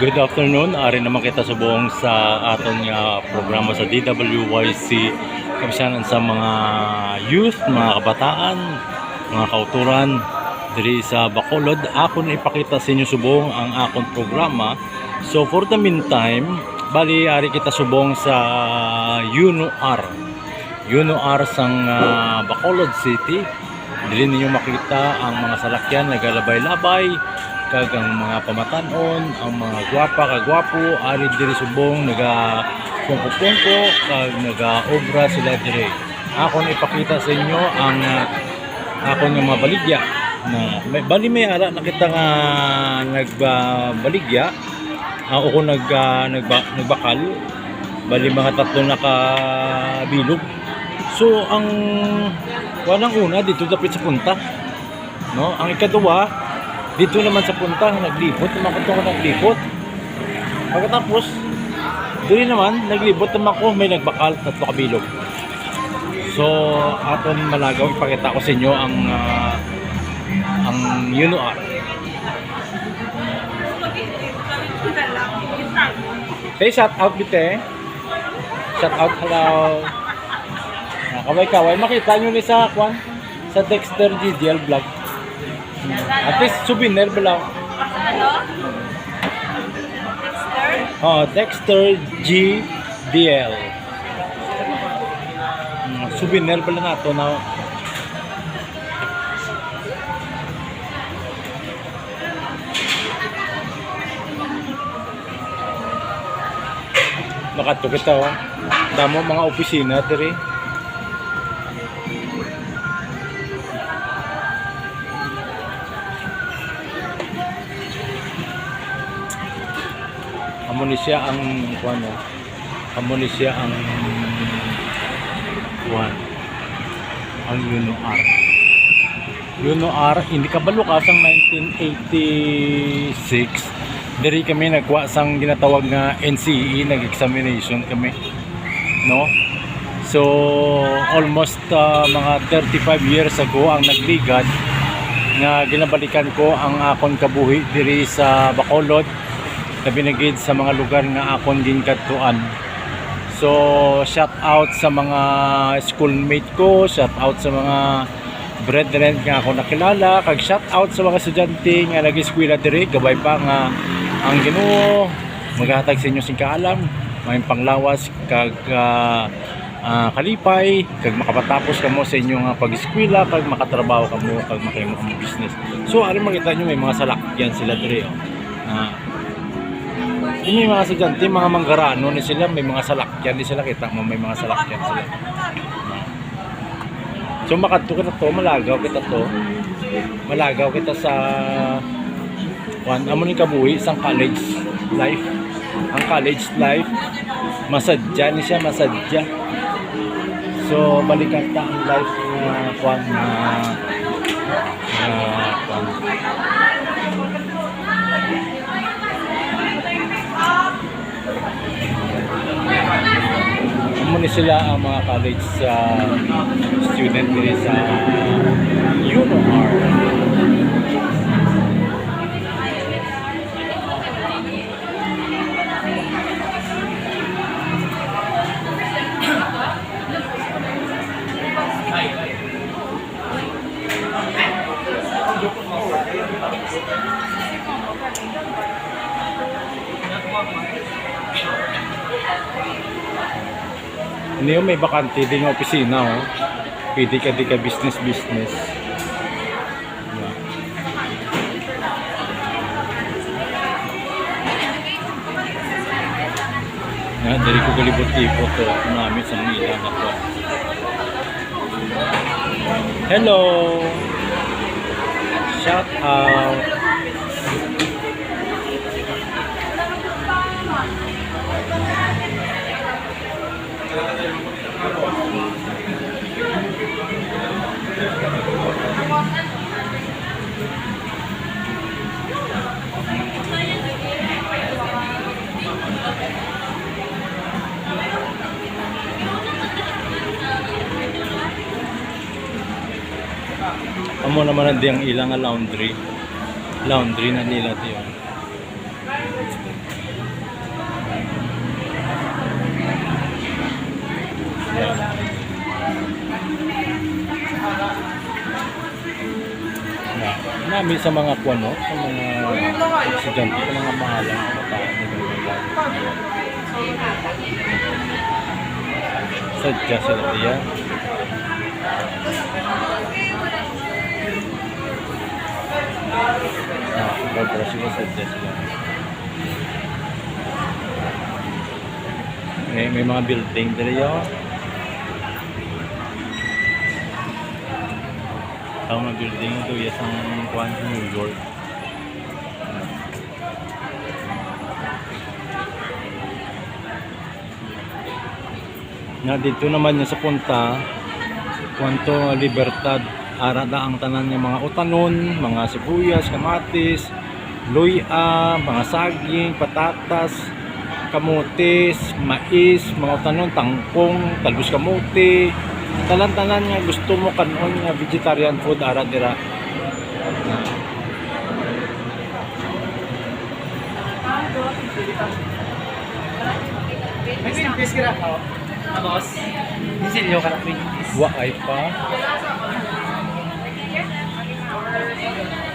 Good afternoon. Ari naman kita sa buong sa aton nga programa sa DWYC kabisanan sa mga youth, mga kabataan, mga kauturan diri sa Bacolod. Ako na ipakita sa inyo subong ang akong programa. So for the meantime, bali ari kita subong sa UNOR. UNOR sang ah, Bacolod City. Dili ninyo makita ang mga salakyan nagalabay-labay kag ang mga pamatanon, ang mga gwapa kagwapo, ari diri subong naga pungko-pungko kag naga-obra sila diri. Ako na ipakita sa inyo ang uh, ako nga mga baligya na may, bali may ara nakita nga nagbaligya ako ko nag ah, nagba, nagbakal. Bali mga tatlo nakabilog. So ang walang una dito dapat sa punta. No? Ang ikaduwa dito naman sa punta naglibot naman ko ko naglibot pagkatapos dito naman naglibot naman ko may nagbakal tatlo kabilog so aton malagaw ipakita ko sa inyo ang ah, ang UNOR Say shout out bite. Shout out hello. Ah, Kaway kaway makita nyo ni sa kwan sa Dexter GDL vlog. At least souvenir ba lang? Oh, Dexter GDL. Mm, souvenir ba lang nato na Nakato kita oh. Damo mga opisina diri. Amo ni siya ang kuan. Amo ni siya ang kuan. Ang UNOR. UNOR hindi kabalo ka sang 1986 diri kami nagwa sang ginatawag nga NCE nag-examination kami no so almost uh, mga 35 years ago ang nagligad nga ginabalikan ko ang akon kabuhi diri sa Bacolod na binigid sa mga lugar nga akon ginkadtuan so shout out sa mga schoolmate ko shout out sa mga brethren nga ako nakilala kag shout out sa mga estudyante nga nag-eskwela diri gabay pa nga ang Ginoo maghatag sa inyo sing kaalam may panglawas kag ah, ah, kalipay kag makapatapos kamo sa inyong uh, pag-eskwela kag makatrabaho kamo kag makahimo kamo business so ari makita nyo may mga salakyan sila diri oh. Ah. Yun yung mga estudyante, mga manggarano ni sila, may mga salakyan di sila kita mo, may mga salakyan sila. So makadto kita to, malagaw kita to. Malagaw kita sa Juan, amo ni kabuhi sang college life. Ang college life masadya ni siya, masadya. So balikan ta ang life na Juan na na sila ang mga college uh, student Ano yung may bakante din yung opisina oh. Pwede ka di ka business business. Yeah. Yan, dari ko galibot-libot to namin sa mga na to. Hello! Shout out! Amo naman na ang ilang laundry. Laundry na nila diyon. Nami sa mga kuano, sa mga estudyante, sa mga mahalang kabataan na Sadya sila diyan. Ah, sila sadya sila. May, may mga building dito yun. Ang mga building ito yes ang kuhan sa New York. Nga dito naman yung sa punta, kwanto libertad, ara na ang tanan ng mga utanon, mga sibuyas, kamatis, luya, mga saging, patatas, kamutis, mais, mga utanon, tangkong, talbos kamuti, talan-tanan nga gusto mo kanon nga vegetarian food ara dira. May green peas ka na ako. Tapos, disilyo ka na peas. Wa ay pa. Thank you.